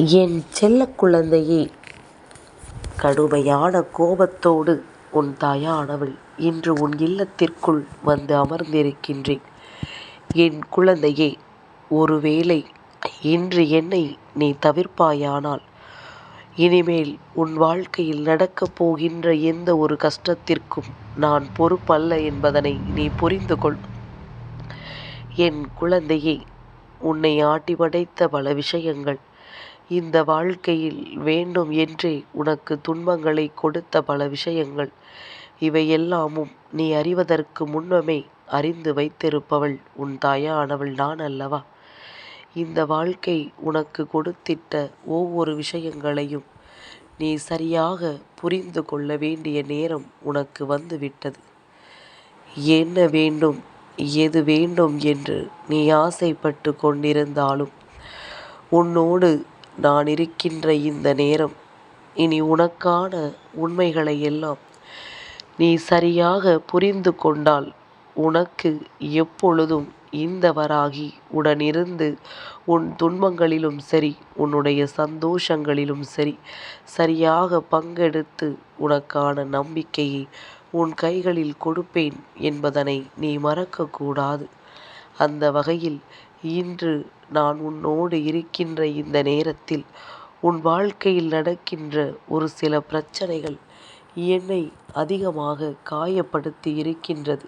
என் செல்ல குழந்தையே கடுமையான கோபத்தோடு உன் தாயானவள் இன்று உன் இல்லத்திற்குள் வந்து அமர்ந்திருக்கின்றேன். என் குழந்தையே ஒருவேளை இன்று என்னை நீ தவிர்ப்பாயானால் இனிமேல் உன் வாழ்க்கையில் நடக்கப் போகின்ற எந்த ஒரு கஷ்டத்திற்கும் நான் பொறுப்பல்ல என்பதனை நீ புரிந்து கொள். என் குழந்தையே உன்னை ஆட்டி படைத்த பல விஷயங்கள் இந்த வாழ்க்கையில் வேண்டும் என்றே உனக்கு துன்பங்களைக் கொடுத்த பல விஷயங்கள் இவையெல்லாமும் நீ அறிவதற்கு முன்னமே அறிந்து வைத்திருப்பவள் உன் தாயானவள் நான் அல்லவா? இந்த வாழ்க்கை உனக்கு கொடுத்திட்ட ஒவ்வொரு விஷயங்களையும் நீ சரியாக புரிந்து கொள்ள வேண்டிய நேரம் உனக்கு வந்துவிட்டது என்ன வேண்டும் எது வேண்டும் என்று நீ ஆசைப்பட்டு கொண்டிருந்தாலும் உன்னோடு நான் இருக்கின்ற இந்த நேரம் இனி உனக்கான உண்மைகளை எல்லாம் நீ சரியாக புரிந்து கொண்டால் உனக்கு எப்பொழுதும் இந்தவராகி உடனிருந்து உன் துன்பங்களிலும் சரி உன்னுடைய சந்தோஷங்களிலும் சரி சரியாக பங்கெடுத்து உனக்கான நம்பிக்கையை உன் கைகளில் கொடுப்பேன் என்பதனை நீ மறக்கக்கூடாது. அந்த வகையில் இன்று நான் உன்னோடு இருக்கின்ற இந்த நேரத்தில் உன் வாழ்க்கையில் நடக்கின்ற ஒரு சில பிரச்சனைகள் என்னை அதிகமாக காயப்படுத்தி இருக்கின்றது.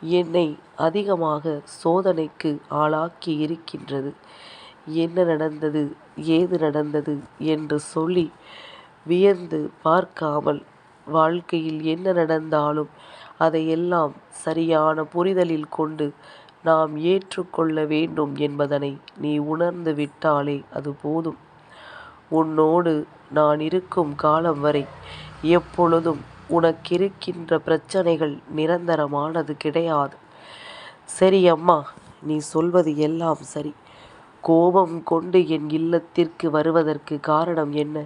என்னை அதிகமாக சோதனைக்கு ஆளாக்கி இருக்கின்றது. என்ன நடந்தது ஏது நடந்தது என்று சொல்லி வியந்து பார்க்காமல் வாழ்க்கையில் என்ன நடந்தாலும் அதையெல்லாம் சரியான புரிதலில் கொண்டு நாம் ஏற்றுக்கொள்ள வேண்டும் என்பதனை நீ உணர்ந்து விட்டாலே அது போதும். உன்னோடு நான் இருக்கும் காலம் வரை எப்பொழுதும் உனக்கிருக்கின்ற பிரச்சனைகள் நிரந்தரமானது கிடையாது. சரி அம்மா நீ சொல்வது எல்லாம் சரி. கோபம் கொண்டு என் இல்லத்திற்கு வருவதற்கு காரணம் என்ன?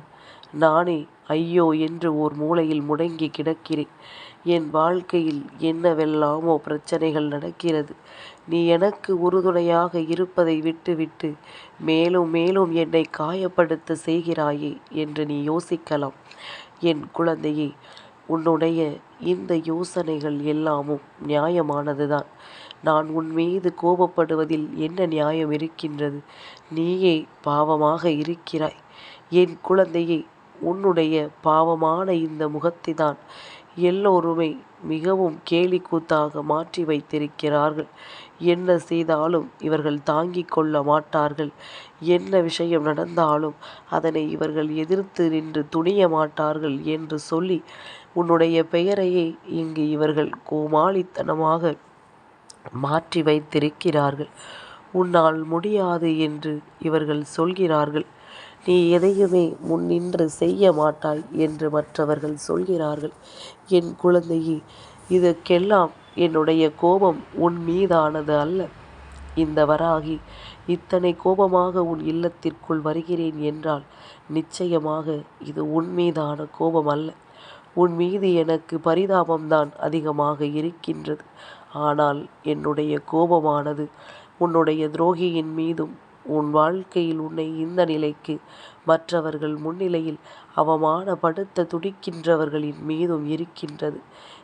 நானே ஐயோ என்று ஓர் மூலையில் முடங்கி கிடக்கிறேன். என் வாழ்க்கையில் என்னவெல்லாமோ பிரச்சனைகள் நடக்கிறது. நீ எனக்கு உறுதுணையாக இருப்பதை விட்டுவிட்டு மேலும் மேலும் என்னை காயப்படுத்த செய்கிறாயே என்று நீ யோசிக்கலாம். என் குழந்தையே உன்னுடைய இந்த யோசனைகள் எல்லாமும் நியாயமானதுதான். நான் உன்மீது கோபப்படுவதில் என்ன நியாயம் இருக்கின்றது? நீயே பாவமாக இருக்கிறாய். என் குழந்தையே உன்னுடைய பாவமான இந்த முகத்தைத்தான் எல்லோருமே மிகவும் கேலிக்கூத்தாக மாற்றி வைத்திருக்கிறார்கள். என்ன செய்தாலும் இவர்கள் தாங்கிக் கொள்ள மாட்டார்கள். என்ன விஷயம் நடந்தாலும் அதனை இவர்கள் எதிர்த்து நின்று துணிய மாட்டார்கள் என்று சொல்லி உன்னுடைய பெயரையே இங்கு இவர்கள் கோமாளித்தனமாக மாற்றி வைத்திருக்கிறார்கள். உன்னால் முடியாது என்று இவர்கள் சொல்கிறார்கள். நீ எதையுமே முன்னின்று செய்ய மாட்டாய் என்று மற்றவர்கள் சொல்கிறார்கள். என் குழந்தையே இதற்கெல்லாம் என்னுடைய கோபம் உன் மீதானது அல்ல. இந்த வராகி இத்தனை கோபமாக உன் இல்லத்திற்குள் வருகிறேன் என்றால் நிச்சயமாக இது உன் மீதான கோபம் அல்ல. உன் மீது எனக்கு பரிதாபம்தான் அதிகமாக இருக்கின்றது. ஆனால் என்னுடைய கோபமானது உன்னுடைய துரோகியின் மீதும் உன் வாழ்க்கையில் உன்னை இந்த நிலைக்கு மற்றவர்கள் முன்னிலையில் அவமானப்படுத்த துடிக்கின்றவர்களின் மீதும் இருக்கின்றது.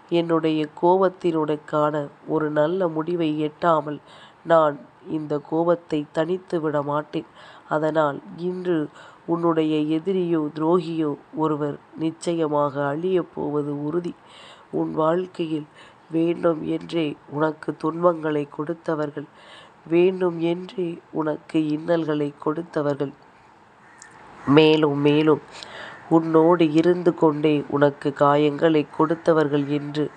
என்னுடைய கோபத்தினுடக்கான ஒரு நல்ல முடிவை எட்டாமல் நான் இந்த கோபத்தை தனித்து விட மாட்டேன். அதனால் இன்று உன்னுடைய எதிரியோ துரோகியோ ஒருவர் நிச்சயமாக அழியப் போவது உறுதி. உன் வாழ்க்கையில் வேண்டும் என்றே உனக்கு துன்பங்களைக் கொடுத்தவர்கள் வேண்டும் என்றே உனக்கு இன்னல்களை கொடுத்தவர்கள் மேலும் மேலும் உன்னோடு இருந்து கொண்டே உனக்கு காயங்களை கொடுத்தவர்கள் என்று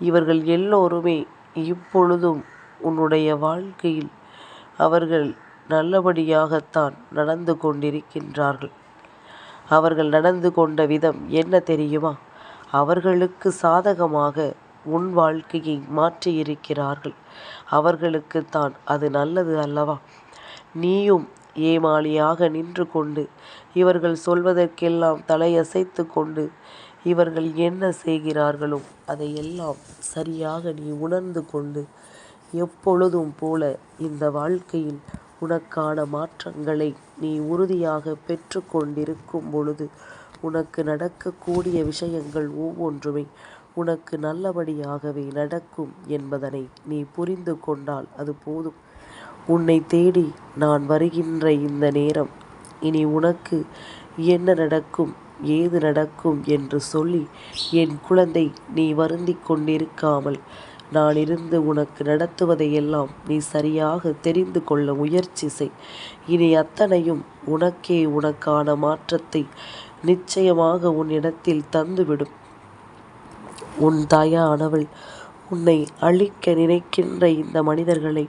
இவர்கள் எல்லோருமே இப்பொழுதும் உன்னுடைய வாழ்க்கையில் அவர்கள் நல்லபடியாகத்தான் நடந்து கொண்டிருக்கின்றார்கள். அவர்கள் நடந்து கொண்ட விதம் என்ன தெரியுமா? அவர்களுக்கு சாதகமாக உன் வாழ்க்கையை மாற்றியிருக்கிறார்கள். அவர்களுக்குத்தான் அது நல்லது அல்லவா? நீயும் ஏமாளியாக நின்று கொண்டு இவர்கள் சொல்வதற்கெல்லாம் தலையசைத்து கொண்டு இவர்கள் என்ன செய்கிறார்களோ அதையெல்லாம் சரியாக நீ உணர்ந்து கொண்டு எப்பொழுதும் போல இந்த வாழ்க்கையில் உனக்கான மாற்றங்களை நீ உறுதியாக பெற்று கொண்டிருக்கும் பொழுது உனக்கு நடக்கக்கூடிய விஷயங்கள் ஒவ்வொன்றுமே உனக்கு நல்லபடியாகவே நடக்கும் என்பதனை நீ புரிந்து கொண்டால் அது போதும். உன்னை தேடி நான் வருகின்ற இந்த நேரம் இனி உனக்கு என்ன நடக்கும் ஏது நடக்கும் என்று சொல்லி என் குழந்தை நீ வருந்தி கொண்டிருக்காமல் நான் இருந்து உனக்கு நடத்துவதையெல்லாம் நீ சரியாக தெரிந்து கொள்ள முயற்சி செய். இனி அத்தனையும் உனக்கே உனக்கான மாற்றத்தை நிச்சயமாக உன்னிடத்தில் தந்துவிடும். உன் தாயானவள் உன்னை அழிக்க நினைக்கின்ற இந்த மனிதர்களை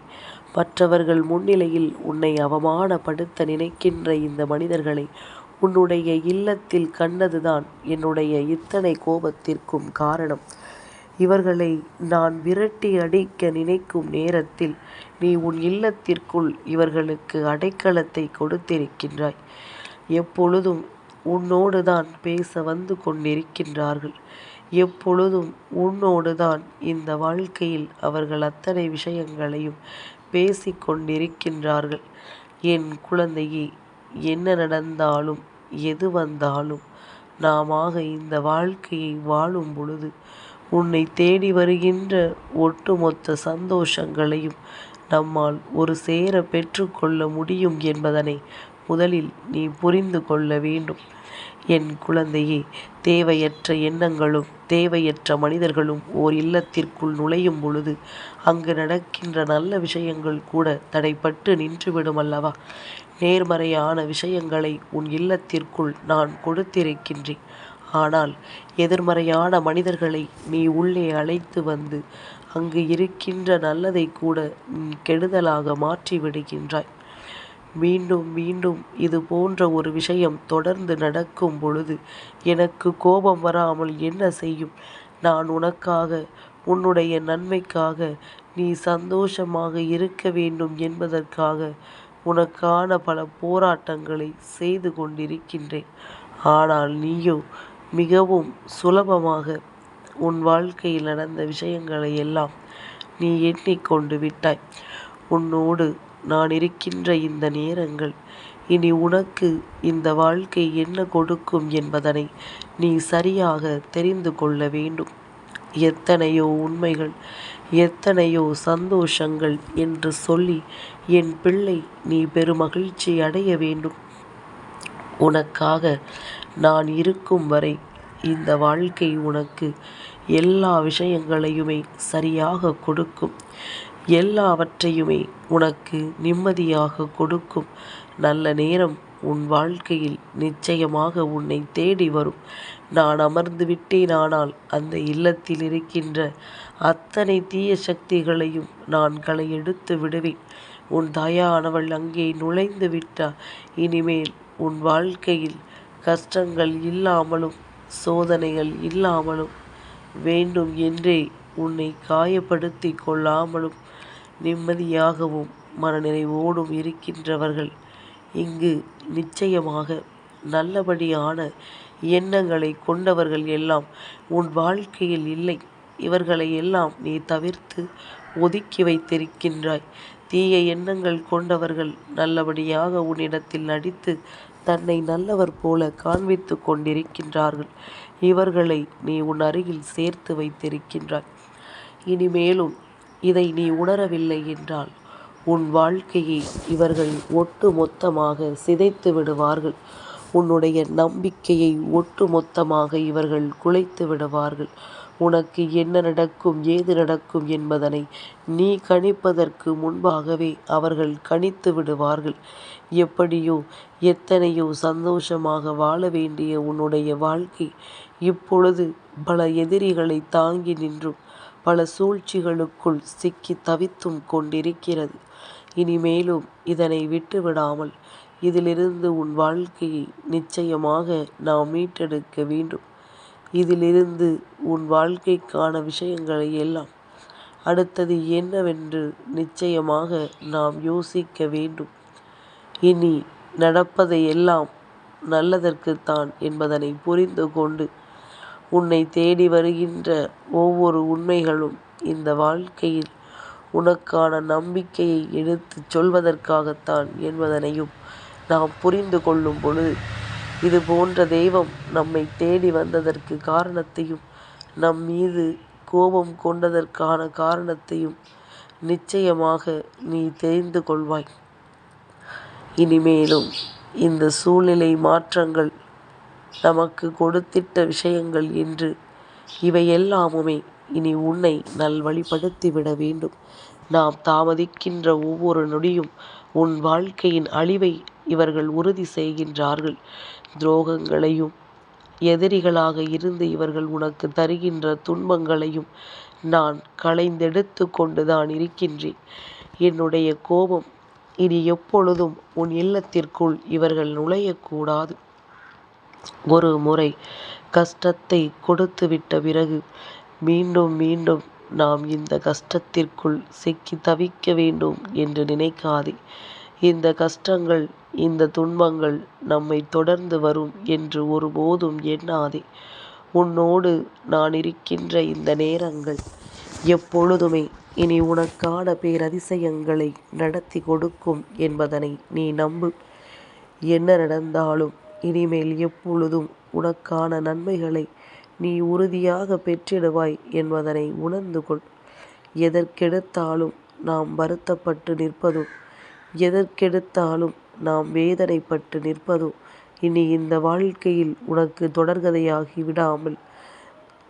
மற்றவர்கள் முன்னிலையில் உன்னை அவமானப்படுத்த நினைக்கின்ற இந்த மனிதர்களை உன்னுடைய இல்லத்தில் கண்டதுதான் என்னுடைய இத்தனை கோபத்திற்கும் காரணம். இவர்களை நான் விரட்டி அடிக்க நினைக்கும் நேரத்தில் நீ உன் இல்லத்திற்குள் இவர்களுக்கு அடைக்கலத்தை கொடுத்திருக்கின்றாய். எப்பொழுதும் உன்னோடுதான் பேச வந்து கொண்டிருக்கின்றார்கள். எப்பொழுதும் உன்னோடுதான் இந்த வாழ்க்கையில் அவர்கள் அத்தனை விஷயங்களையும் பேசிக் கொண்டிருக்கின்றார்கள். என் குழந்தையே என்ன நடந்தாலும் எது வந்தாலும் நாமாக இந்த வாழ்க்கையை வாழும் பொழுது உன்னை தேடி வருகின்ற ஒட்டுமொத்த சந்தோஷங்களையும் நம்மால் ஒரு சேர பெற்றுக்கொள்ள முடியும் என்பதனை முதலில் நீ புரிந்து கொள்ள வேண்டும். என் குழந்தையே தேவையற்ற எண்ணங்களும் தேவையற்ற மனிதர்களும் ஓர் இல்லத்திற்குள் நுழையும் பொழுது அங்கு நடக்கின்ற நல்ல விஷயங்கள் கூட தடைப்பட்டு நின்றுவிடும் அல்லவா? நேர்மறையான விஷயங்களை உன் இல்லத்திற்குள் நான் கொடுத்திருக்கின்றேன். ஆனால் எதிர்மறையான மனிதர்களை நீ உள்ளே அழைத்து வந்து அங்கு இருக்கின்ற நல்லதை கூட கெடுதலாக மாற்றி விடுகின்றாய். மீண்டும் மீண்டும் இது போன்ற ஒரு விஷயம் தொடர்ந்து நடக்கும் பொழுது எனக்கு கோபம் வராமல் என்ன செய்யும்? நான் உனக்காக உன்னுடைய நன்மைக்காக நீ சந்தோஷமாக இருக்க வேண்டும் என்பதற்காக உனக்கான பல போராட்டங்களை செய்து கொண்டிருக்கின்றேன். ஆனால் நீயோ மிகவும் சுலபமாக உன் வாழ்க்கையில் நடந்த விஷயங்களை எல்லாம் நீ எண்ணிக்கொண்டு விட்டாய். உன்னோடு நான் இருக்கின்ற இந்த நேரங்கள் இனி உனக்கு இந்த வாழ்க்கை என்ன கொடுக்கும் என்பதனை நீ சரியாக தெரிந்து கொள்ள வேண்டும். எத்தனையோ உண்மைகள் எத்தனையோ சந்தோஷங்கள் என்று சொல்லி என் பிள்ளை நீ பெருமகிழ்ச்சி அடைய வேண்டும். உனக்காக நான் இருக்கும் வரை இந்த வாழ்க்கை உனக்கு எல்லா விஷயங்களையுமே சரியாக கொடுக்கும். எல்லாவற்றையுமே உனக்கு நிம்மதியாக கொடுக்கும் நல்ல நேரம் உன் வாழ்க்கையில் நிச்சயமாக உன்னை தேடி வரும். நான் அமர்ந்து விட்டேனானால் அந்த இல்லத்தில் இருக்கின்ற அத்தனை தீய சக்திகளையும் நான் களையெடுத்து விடுவேன். உன் தாயானவள் அங்கே நுழைந்து விட்டால் இனிமேல் உன் வாழ்க்கையில் கஷ்டங்கள் இல்லாமலும் சோதனைகள் இல்லாமலும் வேண்டும் என்றே உன்னை காயப்படுத்திக் கொள்ளாமலும் நிம்மதியாகவும் மனநிறைவோடும் இருக்கின்றவர்கள் இங்கு நிச்சயமாக நல்லபடியான எண்ணங்களை கொண்டவர்கள் எல்லாம் உன் வாழ்க்கையில் இல்லை. இவர்களை எல்லாம் நீ தவிர்த்து ஒதுக்கி வைத்திருக்கின்றாய். தீய எண்ணங்கள் கொண்டவர்கள் நல்லபடியாக உன்னிடத்தில் நடித்து தன்னை நல்லவர் போல காண்பித்துக் கொண்டிருக்கின்றார்கள். இவர்களை நீ உன் அருகில் சேர்த்து வைத்திருக்கின்றாய். இனிமேலும் இதை நீ உணரவில்லை என்றால் உன் வாழ்க்கையை இவர்கள் ஒட்டு மொத்தமாக சிதைத்து விடுவார்கள். உன்னுடைய நம்பிக்கையை ஒட்டு மொத்தமாக இவர்கள் குலைத்து விடுவார்கள். உனக்கு என்ன நடக்கும் ஏது நடக்கும் என்பதனை நீ கணிப்பதற்கு முன்பாகவே அவர்கள் கணித்து விடுவார்கள். எப்படியோ எத்தனையோ சந்தோஷமாக வாழ வேண்டிய உன்னுடைய வாழ்க்கை இப்பொழுது பல எதிரிகளை தாங்கி நின்றும் பல சூழ்ச்சிகளுக்குள் சிக்கி தவித்தும் கொண்டிருக்கிறது. இனிமேலும் இதனை விட்டுவிடாமல் இதிலிருந்து உன் வாழ்க்கையை நிச்சயமாக நாம் மீட்டெடுக்க வேண்டும். இதிலிருந்து உன் வாழ்க்கைக்கான விஷயங்களை எல்லாம் அடுத்தது என்னவென்று நிச்சயமாக நாம் யோசிக்க வேண்டும். இனி நடப்பதையெல்லாம் நல்லதற்குத்தான் என்பதனை புரிந்து கொண்டு உன்னை தேடி வருகின்ற ஒவ்வொரு உண்மைகளும் இந்த வாழ்க்கையில் உனக்கான நம்பிக்கையை எடுத்துச் சொல்வதற்காகத்தான் என்பதனையும் நாம் புரிந்து கொள்ளும் பொழுது இது போன்ற தெய்வம் நம்மை தேடி வந்ததற்கு காரணத்தையும் நம் மீது கோபம் கொண்டதற்கான காரணத்தையும் நிச்சயமாக நீ தெரிந்து கொள்வாய். இனிமேலும் இந்த சூழ்நிலை மாற்றங்கள் நமக்கு கொடுத்திட்ட விஷயங்கள் என்று இவையெல்லாமுமே இனி உன்னை நல்வழிப்படுத்திவிட வேண்டும். நாம் தாமதிக்கின்ற ஒவ்வொரு நொடியும் உன் வாழ்க்கையின் அழிவை இவர்கள் உறுதி செய்கின்றார்கள். துரோகங்களையும் எதிரிகளாக இருந்து இவர்கள் உனக்கு தருகின்ற துன்பங்களையும் நான் களைந்தெடுத்து கொண்டுதான் இருக்கின்றேன். என்னுடைய கோபம் இனி எப்பொழுதும் உன் இல்லத்திற்குள் இவர்கள் நுழையக்கூடாது. ஒரு முறை கஷ்டத்தை கொடுத்துவிட்ட பிறகு மீண்டும் மீண்டும் நாம் இந்த கஷ்டத்திற்குள் சிக்கி தவிக்க வேண்டும் என்று நினைக்காதே. இந்த கஷ்டங்கள் இந்த துன்பங்கள் நம்மை தொடர்ந்து வரும் என்று ஒருபோதும் எண்ணாதே. உன்னோடு நான் இருக்கின்ற இந்த நேரங்கள் எப்பொழுதுமே இனி உனக்கான பேரதிசயங்களை நடத்தி கொடுக்கும் என்பதனை நீ நம்பு. என்ன நடந்தாலும் இனிமேல் எப்பொழுதும் உனக்கான நன்மைகளை நீ உறுதியாக பெற்றிடுவாய் என்பதனை உணர்ந்து கொள். எதற்கெடுத்தாலும் நாம் வருத்தப்பட்டு நிற்பதும் எதற்கெடுத்தாலும் நாம் வேதனைப்பட்டு நிற்பதும் இனி இந்த வாழ்க்கையில் உனக்கு தொடர்கதையாகி விடாமல்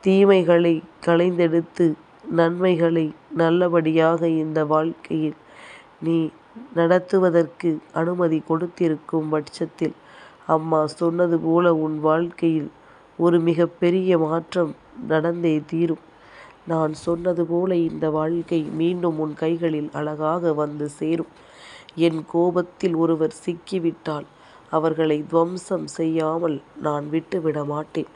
தீமைகளை களைந்தெடுத்து நன்மைகளை நல்லபடியாக இந்த வாழ்க்கையில் நீ நடத்துவதற்கு அனுமதி கொடுத்திருக்கும் பட்சத்தில் அம்மா சொன்னது போல உன் வாழ்க்கையில் ஒரு மிகப்பெரிய மாற்றம் நடந்தே தீரும். நான் சொன்னது போல இந்த வாழ்க்கை மீண்டும் உன் கைகளில் அழகாக வந்து சேரும். என் கோபத்தில் ஒருவர் சிக்கிவிட்டால் அவர்களை துவம்சம் செய்யாமல் நான் விட்டுவிட மாட்டேன்.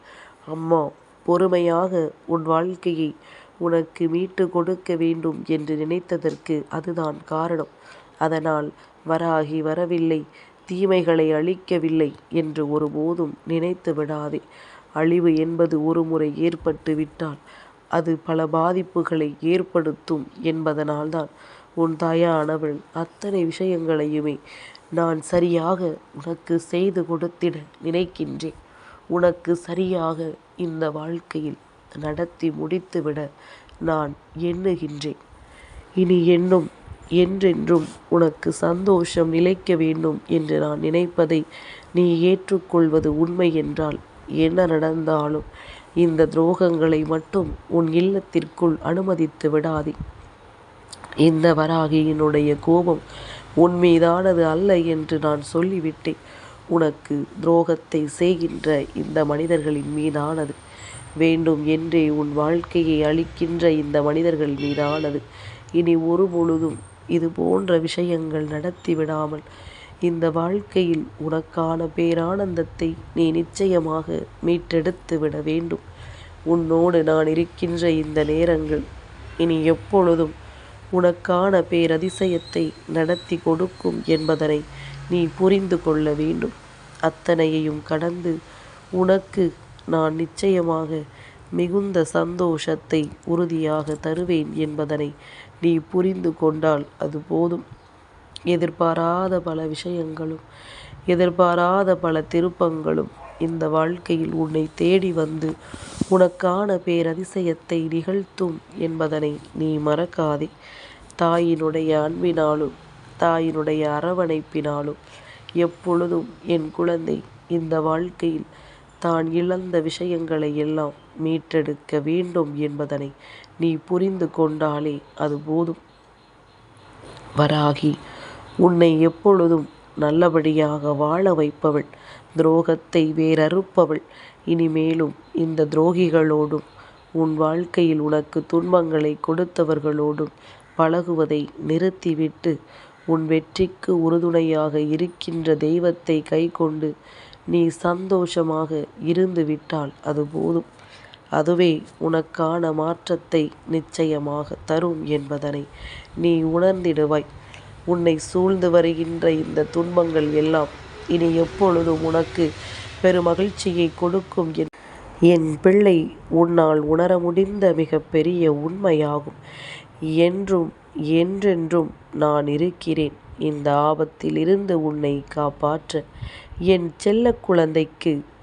அம்மா பொறுமையாக உன் வாழ்க்கையை உனக்கு மீட்டு கொடுக்க வேண்டும் என்று நினைத்ததற்கு அதுதான் காரணம். அதனால் வராகி வரவில்லை. தீமைகளை அழிக்கவில்லை என்று ஒருபோதும் நினைத்து விடாதே. அழிவு என்பது ஒருமுறை ஏற்பட்டு விட்டால் அது பல பாதிப்புகளை ஏற்படுத்தும் என்பதனால்தான். உன் தாயானவள் அத்தனை விஷயங்களையுமே நான் சரியாக உனக்கு செய்து கொடுத்திட நினைக்கின்றேன். உனக்கு சரியாக இந்த வாழ்க்கையில் நடத்தி முடித்துவிட நான் எண்ணுகின்றேன். இனி என்னும் என்றென்றும் உனக்கு சந்தோஷம் நிலைக்க வேண்டும் என்று நான் நினைப்பதை நீ ஏற்றுக்கொள்வது உண்மை என்றால் என்ன நடந்தாலும் இந்த துரோகங்களை மட்டும் உன் இல்லத்திற்குள் அனுமதித்து விடாதே. இந்த வராகியினுடைய கோபம் உன் மீதானது அல்ல என்று நான் சொல்லிவிட்டேன். உனக்கு துரோகத்தை செய்கின்ற இந்த மனிதர்களின் மீதானது. வேண்டும் என்றே உன் வாழ்க்கையை அளிக்கின்ற இந்த மனிதர்கள் மீதானது. இனி ஒரு பொழுதும் இது போன்ற விஷயங்கள் நடத்தி விடாமல் இந்த வாழ்க்கையில் உனக்கான பேரானந்தத்தை நீ நிச்சயமாக மீட்டெடுத்து விட வேண்டும். உன்னோடு நான் இருக்கின்ற இந்த நேரங்கள் இனி எப்பொழுதும் உனக்கான பேரதிசயத்தை நடத்தி கொடுக்கும் என்பதனை நீ புரிந்து கொள்ள வேண்டும். அத்தனையையும் கடந்து உனக்கு நான் நிச்சயமாக மிகுந்த சந்தோஷத்தை உறுதியாக தருவேன் என்பதனை நீ புரிந்து கொண்டால் அது போதும். எதிர்பாராத பல விஷயங்களும் எதிர்பாராத பல திருப்பங்களும் இந்த வாழ்க்கையில் உன்னை தேடி வந்து உனக்கான பேரதிசயத்தை நிகழ்த்தும் என்பதனை நீ மறக்காதே. தாயினுடைய அன்பினாலும் தாயினுடைய அரவணைப்பினாலும் எப்பொழுதும் என் குழந்தை இந்த வாழ்க்கையில் தான் இழந்த விஷயங்களை எல்லாம் மீட்டெடுக்க வேண்டும் என்பதனை நீ புரிந்து கொண்டாலே அது போதும். வராகி உன்னை எப்பொழுதும் நல்லபடியாக வாழ வைப்பவள் துரோகத்தை வேறறுப்பவள். இனிமேலும் இந்த துரோகிகளோடும் உன் வாழ்க்கையில் உனக்கு துன்பங்களை கொடுத்தவர்களோடும் பழகுவதை நிறுத்திவிட்டு உன் வெற்றிக்கு உறுதுணையாக இருக்கின்ற தெய்வத்தை கைக்கொண்டு நீ சந்தோஷமாக இருந்து விட்டால் அது போதும். அதுவே உனக்கான மாற்றத்தை நிச்சயமாக தரும் என்பதனை நீ உணர்ந்திடுவாய். உன்னை சூழ்ந்து வருகின்ற இந்த துன்பங்கள் எல்லாம் இனி எப்பொழுதும் உனக்கு பெருமகிழ்ச்சியை கொடுக்கும் என். பிள்ளை உன்னால் உணர முடிந்த மிக பெரிய உண்மையாகும். என்றும் என்றென்றும் நான் இருக்கிறேன். இந்த ஆபத்திலிருந்து உன்னை காப்பாற்ற என் செல்ல குழந்தைக்கு